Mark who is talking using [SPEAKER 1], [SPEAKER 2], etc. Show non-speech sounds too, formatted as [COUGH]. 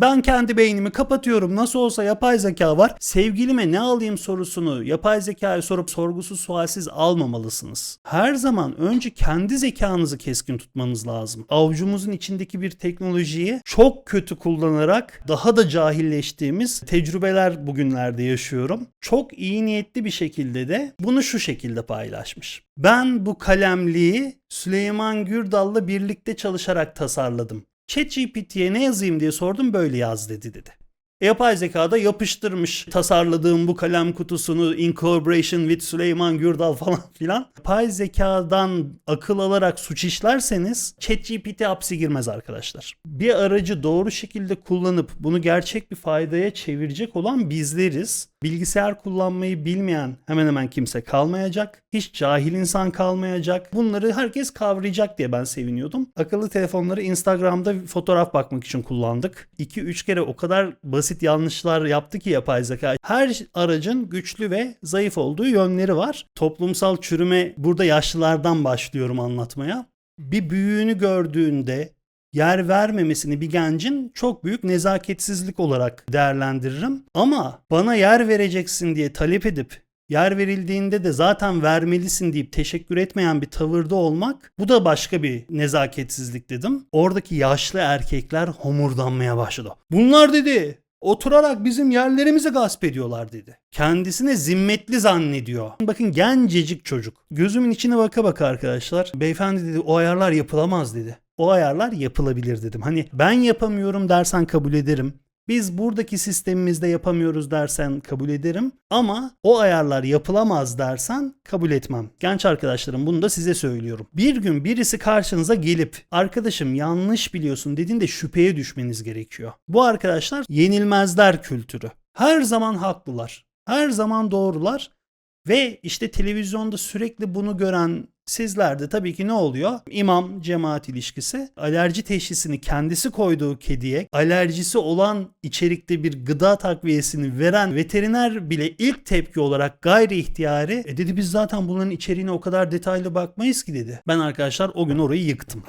[SPEAKER 1] Ben kendi beynimi kapatıyorum. Nasıl olsa yapay zeka var. Sevgilime ne alayım sorusunu yapay zekaya sorup sorgusuz sualsiz almamalısınız. Her zaman önce kendi zekanızı keskin tutmanız lazım. Avucumuzun içindeki bir teknolojiyi çok kötü kullanarak daha da cahilleştiğimiz tecrübeler bugünlerde yaşıyorum. Çok iyi niyetli bir şekilde de bunu şu şekilde paylaşmış. Ben bu kalemliği Süleyman Gürdal'la birlikte çalışarak tasarladım. ChatGPT'ye ne yazayım diye sordum böyle yaz dedi dedi. E, Yapay zekada yapıştırmış tasarladığım bu kalem kutusunu in collaboration with Süleyman Gürdal falan [LAUGHS] filan. Yapay zekadan akıl alarak suç işlerseniz ChatGPT hapse girmez arkadaşlar. Bir aracı doğru şekilde kullanıp bunu gerçek bir faydaya çevirecek olan bizleriz. Bilgisayar kullanmayı bilmeyen hemen hemen kimse kalmayacak. Hiç cahil insan kalmayacak. Bunları herkes kavrayacak diye ben seviniyordum. Akıllı telefonları Instagram'da fotoğraf bakmak için kullandık. 2-3 kere o kadar basit yanlışlar yaptı ki yapay zeka. Her aracın güçlü ve zayıf olduğu yönleri var. Toplumsal çürüme burada yaşlılardan başlıyorum anlatmaya. Bir büyüğünü gördüğünde yer vermemesini bir gencin çok büyük nezaketsizlik olarak değerlendiririm. Ama bana yer vereceksin diye talep edip yer verildiğinde de zaten vermelisin deyip teşekkür etmeyen bir tavırda olmak bu da başka bir nezaketsizlik dedim. Oradaki yaşlı erkekler homurdanmaya başladı. Bunlar dedi oturarak bizim yerlerimizi gasp ediyorlar dedi. Kendisine zimmetli zannediyor. Bakın gencecik çocuk. Gözümün içine baka baka arkadaşlar. Beyefendi dedi o ayarlar yapılamaz dedi. O ayarlar yapılabilir dedim. Hani ben yapamıyorum dersen kabul ederim. Biz buradaki sistemimizde yapamıyoruz dersen kabul ederim ama o ayarlar yapılamaz dersen kabul etmem. Genç arkadaşlarım bunu da size söylüyorum. Bir gün birisi karşınıza gelip arkadaşım yanlış biliyorsun dediğinde şüpheye düşmeniz gerekiyor. Bu arkadaşlar yenilmezler kültürü. Her zaman haklılar. Her zaman doğrular. Ve işte televizyonda sürekli bunu gören sizlerde tabii ki ne oluyor? İmam cemaat ilişkisi alerji teşhisini kendisi koyduğu kediye alerjisi olan içerikte bir gıda takviyesini veren veteriner bile ilk tepki olarak gayri ihtiyari e dedi biz zaten bunların içeriğine o kadar detaylı bakmayız ki dedi. Ben arkadaşlar o gün orayı yıktım.